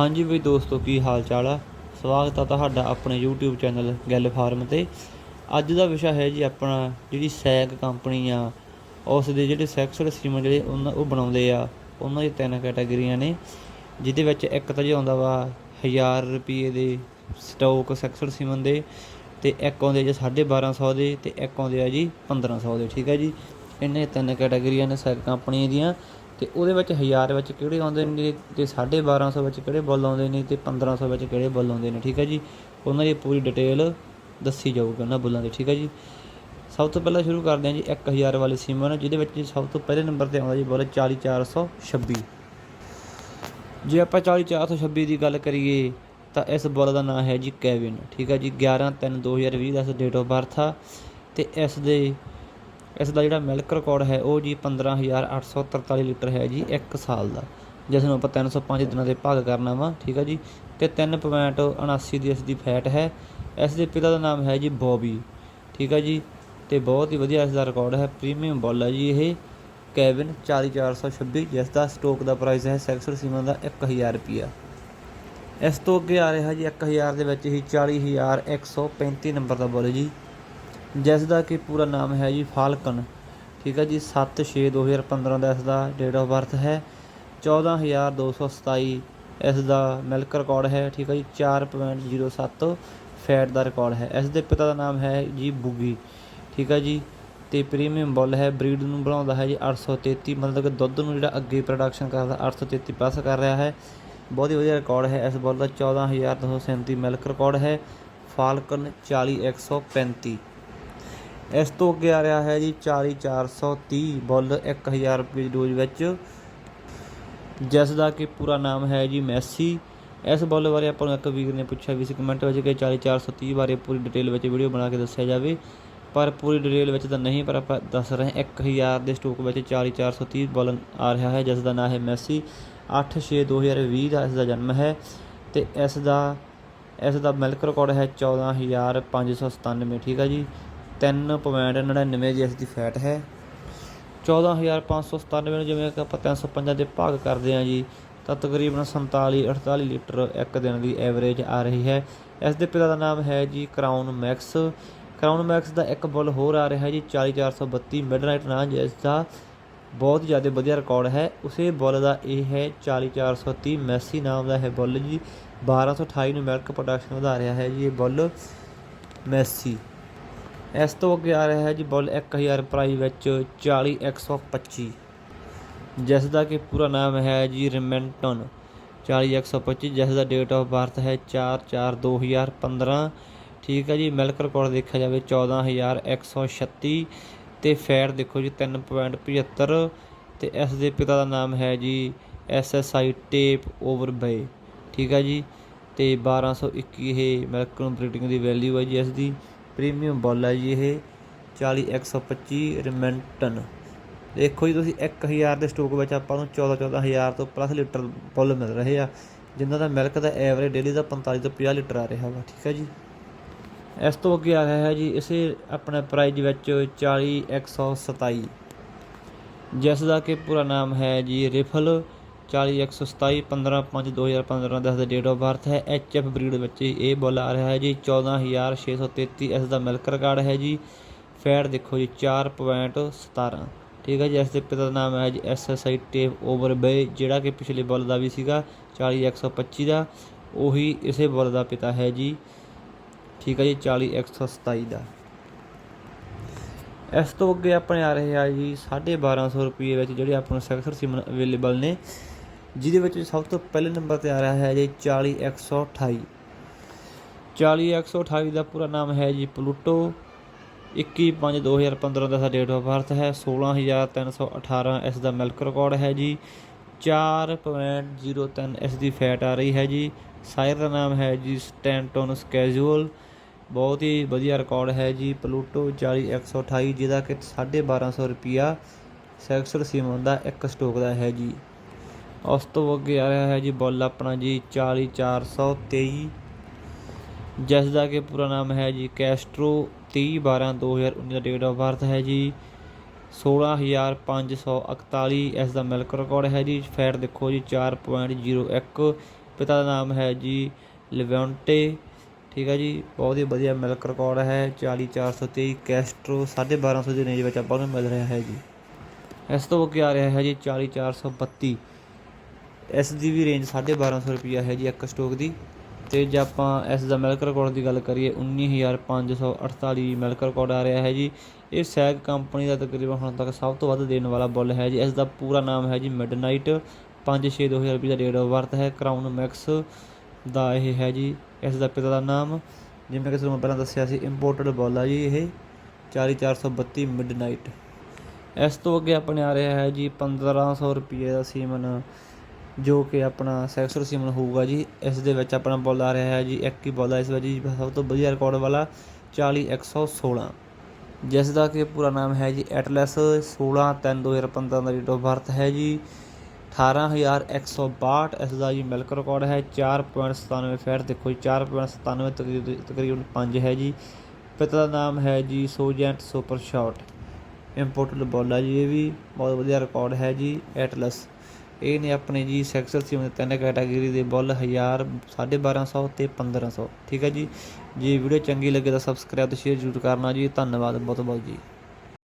ਹਾਂਜੀ ਵੀ ਦੋਸਤੋ, ਕੀ ਹਾਲ ਚਾਲ ਆ? ਸਵਾਗਤ ਆ ਤੁਹਾਡਾ ਆਪਣੇ YouTube ਚੈਨਲ ਗੱਲ ਫਾਰਮ ਤੇ। ਅੱਜ ਦਾ ਵਿਸ਼ਾ ਹੈ ਜੀ ਆਪਣਾ, ਜਿਹੜੀ ਸੈਗ ਕੰਪਨੀ ਆ, ਉਸ ਦੇ ਜਿਹੜੇ ਸੈਕਸਲ ਸੀਮਨ ਜਿਹੜੇ ਉਹਨਾਂ, ਉਹ ਬਣਾਉਂਦੇ ਆ। ਉਹਨਾਂ ਦੀ ਤਿੰਨ ਕੈਟਾਗਰੀਆਂ ਨੇ, ਜਿਹਦੇ ਵਿੱਚ ਇੱਕ ਤਾਂ ਜੀ ਆਉਂਦਾ ਵਾ 1000 ਰੁਪਏ ਦੇ ਸਟਾਕ ਸੈਕਸਲ ਸੀਮਨ ਦੇ, ਤੇ ਇੱਕ ਆਉਂਦੇ ਜੀ 1250 ਦੇ, ਤੇ ਇੱਕ ਆਉਂਦੇ ਆ ਜੀ 1500 ਦੇ, ਠੀਕ ਹੈ ਜੀ? ਇਹਨੇ ਤਿੰਨ ਕੈਟਾਗਰੀਆਂ ਨੇ ਸੈਗ ਕੰਪਨੀ ਦੀਆਂ। ਤੇ ਉਹਦੇ ਵਿੱਚ 1000 ਵਿੱਚ ਕਿਹੜੇ ਆਉਂਦੇ ਨੇ ਤੇ 1250 ਵਿੱਚ ਕਿਹੜੇ ਬੁੱਲ ਆਉਂਦੇ ਨੇ ਤੇ 1500 ਵਿੱਚ ਕਿਹੜੇ ਬੁੱਲ ਆਉਂਦੇ ਨੇ, ਠੀਕ ਹੈ ਜੀ? ਉਹਨਾਂ ਦੀ ਪੂਰੀ ਡਿਟੇਲ ਦੱਸੀ ਜਾਊਗੀ ਉਹਨਾਂ ਬੁੱਲਾਂ ਦੀ, ਠੀਕ ਹੈ ਜੀ? ਸਭ ਤੋਂ ਪਹਿਲਾਂ ਸ਼ੁਰੂ ਕਰਦੇ ਹਾਂ ਜੀ 1000 ਵਾਲੇ ਸੀਮਨ, ਜਿਹਦੇ ਵਿੱਚ ਸਭ ਤੋਂ ਪਹਿਲੇ ਨੰਬਰ ਤੇ ਆਉਂਦਾ ਜੀ ਬੁੱਲ 40426 ਜੇ ਆਪਾਂ 40426 ਦੀ ਗੱਲ ਕਰੀਏ, ਤਾਂ ਇਸ ਬੁੱਲ ਦਾ ਨਾਮ ਹੈ ਜੀ ਕੈਵਿਨ, ਠੀਕ ਹੈ ਜੀ? 11 3 2020 ਦਾ ਇਸ ਡੇਟ ਆਫ ਬਰਥ ਆ, ਤੇ ਇਸ ਦੇ ਇਸ ਦਾ ਜਿਹੜਾ ਮਿਲਕ ਰਿਕਾਰਡ ਹੈ ਉਹ ਜੀ 15843 ਲੀਟਰ ਹੈ ਜੀ 1 ਸਾਲ ਦਾ, ਜਿਸ ਨੂੰ ਆਪਾਂ 305 ਦਿਨਾਂ ਦੇ ਭਾਗ ਕਰਨਾ ਵਾ, ਠੀਕ ਹੈ ਜੀ? ਤੇ 3.79 ਦੀ ਇਸ ਦੀ ਫੈਟ ਹੈ। ਇਸ ਦੇ ਪਿਤਾ ਦਾ ਨਾਮ ਹੈ ਜੀ ਬੌਬੀ, ਠੀਕ ਹੈ ਜੀ? ਤੇ ਬਹੁਤ ਹੀ ਵਧੀਆ ਇਸ ਦਾ ਰਿਕਾਰਡ ਹੈ, ਪ੍ਰੀਮੀਅਮ ਬੁੱਲ ਹੈ ਜੀ ਇਹ। ਕੈਵਿਨ 40426 ਜਿਸ ਦਾ ਸਟੋਕ ਦਾ ਪ੍ਰਾਈਸ ਹੈ ਸੈਕਸਰ ਸੀਮਨ ਦਾ 1000 ਰੁਪਿਆ ਇਸ ਤੋਂ ਅੱਗੇ ਆ ਰਿਹਾ ਜੀ 1000 ਦੇ ਵਿੱਚ ਹੀ 40135 ਨੰਬਰ ਦਾ ਬੁੱਲ ਜੀ। ਜਿਸ ਦਾ ਕਿ ਪੂਰਾ ਨਾਮ ਹੈ ਜੀ ਫਾਲਕਨ। ਠੀਕ ਹੈ ਜੀ 7 6 2015 ਦਾ ਇਸ ਦਾ ਡੇਟ ਆਫ ਬਰਥ ਹੈ। 14227 ਇਸ ਦਾ ਮਿਲਕ ਰਿਕਾਰਡ ਹੈ, ਠੀਕ ਹੈ ਜੀ 4.07 ਫੈਟ ਦਾ ਰਿਕਾਰਡ ਹੈ। ਇਸ ਦੇ ਪਿਤਾ ਦਾ ਨਾਮ ਹੈ ਜੀ ਬੁਗੀ, ਠੀਕ ਹੈ ਜੀ, ਤੇ ਪ੍ਰੀਮੀਅਮ ਬੁੱਲ ਹੈ ਬਰੀਡ ਨੂੰ ਬਣਾਉਂਦਾ ਹੈ ਜੀ 833 ਮਤਲਬ ਕਿ ਦੁੱਧ ਨੂੰ ਜਿਹੜਾ ਅੱਗੇ ਪ੍ਰੋਡਕਸ਼ਨ ਕਰਦਾ 833 ਪਲੱਸ ਕਰ ਰਿਹਾ ਹੈ। ਬਹੁਤ ਹੀ ਵਧੀਆ ਰਿਕਾਰਡ ਹੈ ਇਸ ਬੁੱਲ ਦਾ 14237 ਮਿਲਕ ਰਿਕਾਰਡ ਹੈ। ਫਾਲਕਨ 40135 ਇਸ ਤੋਂ ਅੱਗੇ ਆ ਰਿਹਾ ਹੈ ਜੀ 40430 ਬੁੱਲ 1000 ਰੁਪਏ ਦੀ ਡੋਜ਼ ਵਿੱਚ। ਜਿਸ ਦਾ ਕਿ ਪੂਰਾ ਨਾਮ ਹੈ ਜੀ ਮੈਸੀ। ਇਸ ਬੁੱਲ ਬਾਰੇ ਆਪਾਂ ਨੂੰ ਇੱਕ ਵੀਰ ਨੇ ਪੁੱਛਿਆ ਵੀ ਸੀ ਕਮੈਂਟ ਵਿੱਚ ਕਿ 40430 ਬਾਰੇ ਪੂਰੀ ਡਿਟੇਲ ਵਿੱਚ ਵੀਡੀਓ ਬਣਾ ਕੇ ਦੱਸਿਆ ਜਾਵੇ। ਪਰ ਪੂਰੀ ਡਿਟੇਲ ਵਿੱਚ ਤਾਂ ਨਹੀਂ, ਪਰ ਆਪਾਂ ਦੱਸ ਰਹੇ ਹਾਂ 1000 ਦੇ ਸਟੋਕ ਵਿੱਚ 40430 ਬੁੱਲ ਆ ਰਿਹਾ ਹੈ, ਜਿਸ ਦਾ ਨਾਮ ਹੈ ਮੈਸੀ। 8/6/2020 ਦਾ ਇਸ ਦਾ ਜਨਮ ਹੈ ਤੇ ਇਸ ਦਾ ਇਸ ਦਾ ਮਿਲਕ ਰਿਕਾਰਡ ਹੈ 14597 ਠੀਕ ਹੈ ਜੀ। 3.99 ਦੀ ਇਸ ਦੀ ਫੈਟ ਹੈ। 14597 ਨੂੰ ਜਿਵੇਂ ਕਿ ਆਪਾਂ 305 ਦੇ ਭਾਗ ਕਰਦੇ ਹਾਂ ਜੀ, ਤਾਂ ਤਕਰੀਬਨ 47 48 ਲੀਟਰ ਇੱਕ ਦਿਨ ਦੀ ਐਵਰੇਜ ਆ ਰਹੀ ਹੈ। ਇਸ ਦੇ ਪਿਤਾ ਦਾ ਨਾਮ ਹੈ ਜੀ ਕਰਾਊਨ ਮੈਕਸ। ਕਰਾਊਨ ਮੈਕਸ ਦਾ ਇੱਕ ਬੁੱਲ ਹੋਰ ਆ ਰਿਹਾ ਜੀ 40432 ਮਿਡਨਾਈਟ ਨਾਂ ਜਿਸ ਦਾ ਬਹੁਤ ਜ਼ਿਆਦਾ ਵਧੀਆ ਰਿਕਾਰਡ ਹੈ। ਉਸੇ ਬੁੱਲ ਦਾ ਇਹ ਹੈ 40430 ਮੈਸੀ ਨਾਮ ਦਾ ਹੈ ਬੁੱਲ ਜੀ 1228 ਨੂੰ ਮਿਲਕ ਪ੍ਰੋਡਕਸ਼ਨ ਵਧਾ ਰਿਹਾ ਹੈ ਜੀ ਇਹ ਬੁੱਲ ਮੈਸੀ। ਇਸ ਤੋਂ ਅੱਗੇ ਆ ਰਿਹਾ ਹੈ ਜੀ ਬੁੱਲ 1000 ਪ੍ਰਾਈਸ ਵਿੱਚ 40125 ਜਿਸ ਦਾ ਕਿ ਪੂਰਾ ਨਾਮ ਹੈ ਜੀ ਰਿਮੈਂਟਨ। 40125 ਜਿਸ ਦਾ ਡੇਟ ਆਫ ਬਰਥ ਹੈ 4/4/2015 ਠੀਕ ਹੈ ਜੀ, ਮਿਲਕ ਰਿਕਾਰਡ ਦੇਖਿਆ ਜਾਵੇ 14136 ਤੇ ਫੈਟ ਦੇਖੋ ਜੀ 3.75 ਤੇ ਇਸ ਦੇ ਪਿਤਾ ਦਾ ਨਾਮ ਹੈ ਜੀ ਐਸਐਸਆਈ ਟੇਪ ਓਵਰ ਬੇ ਠੀਕ ਹੈ ਜੀ, ਤੇ 1221 ਇਹ ਮਿਲਕ ਨੂੰ ਬਰੀਡਿੰਗ ਦੀ ਵੈਲਿਊ ਹੈ ਜੀ ਇਸ ਦੀ। ਪ੍ਰੀਮੀਅਮ ਬੁੱਲ ਹੈ ਜੀ ਇਹ 40125 ਰਿਮੈਂਟਨ। ਦੇਖੋ ਜੀ ਤੁਸੀਂ 1000 ਦੇ ਸਟੋਕ ਵਿੱਚ ਆਪਾਂ ਨੂੰ 14 14000 ਤੋਂ ਪਲੱਸ ਲੀਟਰ ਬੁੱਲ ਮਿਲ ਰਹੇ ਆ ਜਿਨ੍ਹਾਂ ਦਾ ਮਿਲਕ ਦਾ ਐਵਰੇਜ ਡੇਲੀ ਦਾ 45 ਤੋਂ 50 ਲੀਟਰ ਆ ਰਿਹਾ ਵਾ, ਠੀਕ ਹੈ ਜੀ। ਇਸ ਤੋਂ ਅੱਗੇ ਆ ਰਿਹਾ ਹੈ ਜੀ ਇਸੇ ਆਪਣੇ ਪ੍ਰਾਈਜ਼ ਵਿੱਚ 40127 ਜਿਸ ਦਾ ਕਿ ਪੂਰਾ ਨਾਮ ਹੈ ਜੀ ਰਿਫਲ 40127 15/5/2015 ਦਾ ਇਸ ਦਾ ਡੇਟ ਆਫ ਬਰਥ ਹੈ। ਐਚਐਫ ਬਰੀਡ ਵਿੱਚ ਇਹ ਬੁੱਲ ਆ ਰਿਹਾ ਹੈ ਜੀ। 14633 ਇਸ ਦਾ ਮਿਲਕ ਰਿਕਾਰਡ ਹੈ ਜੀ। ਫੈਟ ਦੇਖੋ ਜੀ 4.17 ਠੀਕ ਹੈ ਜੀ, ਇਸ ਦੇ ਪਿਤਾ ਦਾ ਨਾਮ ਹੈ ਜੀ ਐਸਐਸਆਈ ਟੇਪ ਓਵਰ ਬੇ ਜਿਹੜਾ ਕਿ ਪਿਛਲੇ ਬੁੱਲ ਦਾ ਵੀ ਸੀਗਾ 40125 ਦਾ। ਉਹੀ ਇਸੇ ਬੁੱਲ ਦਾ ਪਿਤਾ ਹੈ ਜੀ। ਠੀਕ ਹੈ ਜੀ 40127 ਦਾ। ਇਸ ਤੋਂ ਅੱਗੇ ਆਪਣੇ ਆ ਰਹੇ ਆ ਜੀ 1250 ਰੁਪਏ ਵਿੱਚ ਜਿਹੜੇ ਆਪਾਂ ਨੂੰ ਸੈਕਸਰ ਸਿਮ ਅਵੇਲੇਬਲ ਨੇ, ਜਿਹਦੇ ਵਿੱਚ ਸਭ ਤੋਂ ਪਹਿਲੇ ਨੰਬਰ ਤੇ ਆ ਰਿਹਾ ਹੈ ਜੀ 40128 40128 ਦਾ ਪੂਰਾ ਨਾਮ ਹੈ ਜੀ ਪਲੂਟੋ 21/5/2015 ਦਾ ਡੇਟ ਆਫ ਬਰਥ ਹੈ। 16318 ਇਸ ਦਾ ਮਿਲਕ ਰਿਕਾਰਡ ਹੈ ਜੀ। 4.03 ਇਸ ਦੀ ਫੈਟ ਆ ਰਹੀ ਹੈ ਜੀ। ਸਾਇਰ ਦਾ ਨਾਮ ਹੈ ਜੀ ਸਟੈਂਟਨ ਸਕੈਜੂਅਲ ਬਹੁਤ ਹੀ ਵਧੀਆ ਰਿਕਾਰਡ ਹੈ ਜੀ ਪਲੂਟੋ 40128 ਜਿਹਦਾ ਕਿ 1250 ਰੁਪਿਆ ਸੈਕਸਰ ਸੀਮਨ ਦਾ ਇੱਕ ਸਟੋਕ ਦਾ ਹੈ ਜੀ। ਉਸ ਤੋਂ ਅੱਗੇ ਆ ਰਿਹਾ ਹੈ ਜੀ ਬੁੱਲ ਆਪਣਾ ਜੀ 40423 ਜਿਸ ਦਾ ਕਿ ਪੂਰਾ ਨਾਮ ਹੈ ਜੀ ਕੈਸਟਰੋ 30 12 2019 ਦਾ ਡੇਟ ਆਫ ਬਰਥ ਹੈ ਜੀ 16541 ਇਸ ਦਾ ਮਿਲਕ ਰਿਕਾਰਡ ਹੈ ਜੀ। ਫੈਟ ਦੇਖੋ ਜੀ 4.01 ਪਿਤਾ ਦਾ ਨਾਮ ਹੈ ਜੀ ਲਿਵੈਂਟੇ ਠੀਕ ਹੈ ਜੀ, ਬਹੁਤ ਹੀ ਵਧੀਆ ਮਿਲਕ ਰਿਕਾਰਡ ਹੈ 40423 ਕੈਸਟਰੋ 1250 ਦੀ ਰੇਂਜ ਵਿੱਚ ਆਪਾਂ ਨੂੰ ਮਿਲ ਰਿਹਾ ਹੈ ਜੀ। ਇਸ ਤੋਂ ਅੱਗੇ ਆ ਰਿਹਾ ਹੈ ਜੀ 40432 ਇਸ ਦੀ ਵੀ ਰੇਂਜ 1250 ਰੁਪਈਆ ਹੈ ਜੀ ਇੱਕ ਸਟੋਕ ਦੀ। ਤੇ ਜੇ ਆਪਾਂ ਇਸ ਦਾ ਮਿਲਕ ਰਿਕਾਰਡ ਦੀ ਗੱਲ ਕਰੀਏ 19548 ਮਿਲਕ ਰਿਕਾਰਡ ਆ ਰਿਹਾ ਹੈ ਜੀ। ਇਹ ਸੈਗ ਕੰਪਨੀ ਦਾ ਤਕਰੀਬਨ ਹੁਣ ਤੱਕ ਸਭ ਤੋਂ ਵੱਧ ਦੇਣ ਵਾਲਾ ਬੁੱਲ ਹੈ ਜੀ। ਇਸ ਦਾ ਪੂਰਾ ਨਾਮ ਹੈ ਜੀ ਮਿਡਨਾਈਟ 5-6 2000 ਰੁਪਏ ਦਾ ਰੇਟ ਆਫ ਬਰਥ ਹੈ। ਕਰਾਊਨ ਮੈਕਸ ਦਾ ਇਹ ਹੈ ਜੀ, ਇਸ ਦਾ ਪਿਤਾ ਦਾ ਨਾਮ, ਜਿਵੇਂ ਕਿ ਤੁਹਾਨੂੰ ਪਹਿਲਾਂ ਦੱਸਿਆ ਸੀ ਇੰਪੋਰਟਡ ਬੁੱਲ ਆ ਜੀ ਇਹ 40432 ਮਿਡਨਾਈਟ ਇਸ ਤੋਂ ਅੱਗੇ ਆਪਣੇ ਆ ਰਿਹਾ ਹੈ ਜੀ 1500 ਰੁਪਏ ਦਾ ਸੀਮਨ, ਜੋ ਕਿ ਆਪਣਾ ਸੈਕਸਰ ਸੀਮਨ ਹੋਊਗਾ ਜੀ। ਇਸ ਦੇ ਵਿੱਚ ਆਪਣਾ ਬੋਲ ਆ ਰਿਹਾ ਹੈ ਜੀ, ਇੱਕ ਹੀ ਬੋਲ ਆ, ਇਸ ਵਿੱਚ ਜੀ ਸਭ ਤੋਂ ਵਧੀਆ ਰਿਕਾਰਡ ਵਾਲਾ 40116 ਜਿਸ ਦਾ ਕਿ ਪੂਰਾ ਨਾਮ ਹੈ ਜੀ ਐਟਲਸ 16 3 2015 ਦਾ ਡੇਟ ਆਫ ਬਰਥ ਹੈ ਜੀ। 18162 ਇਸ ਦਾ ਜੀ ਮਿਲਕ ਰਿਕਾਰਡ ਹੈ 4.97 ਫੈਟ ਦੇਖੋ ਜੀ 4.97 ਤਕਰੀਬਨ ਤਕਰੀਬਨ 5 ਹੈ ਜੀ। ਪਿਤਾ ਦਾ ਨਾਮ ਹੈ ਜੀ ਸੋਜੈਂਟ ਸੁਪਰ ਸ਼ਾਟ ਇੰਪੋਰਟਡ ਬੋਲ ਹੈ ਜੀ, ਇਹ ਵੀ ਬਹੁਤ ਵਧੀਆ ਰਿਕਾਰਡ ਹੈ ਜੀ, ਐਟਲਸ। ਇਹ ਨੇ ਆਪਣੇ ਜੀ ਸੈਕਸਲ ਸੀਮ ਦੇ ਤਿੰਨ ਕੈਟਾਗਰੀ ਦੇ ਬੁੱਲ 1000 1250 ਤੇ 1500 ਠੀਕ ਹੈ ਜੀ। ਜੇ ਵੀਡੀਓ ਚੰਗੀ ਲੱਗੇ ਤਾਂ ਸਬਸਕ੍ਰਾਈਬ ਤੇ ਸ਼ੇਅਰ ਜ਼ਰੂਰ ਕਰਨਾ ਜੀ, ਧੰਨਵਾਦ, ਬਹੁਤ ਬਹੁਤ ਜੀ।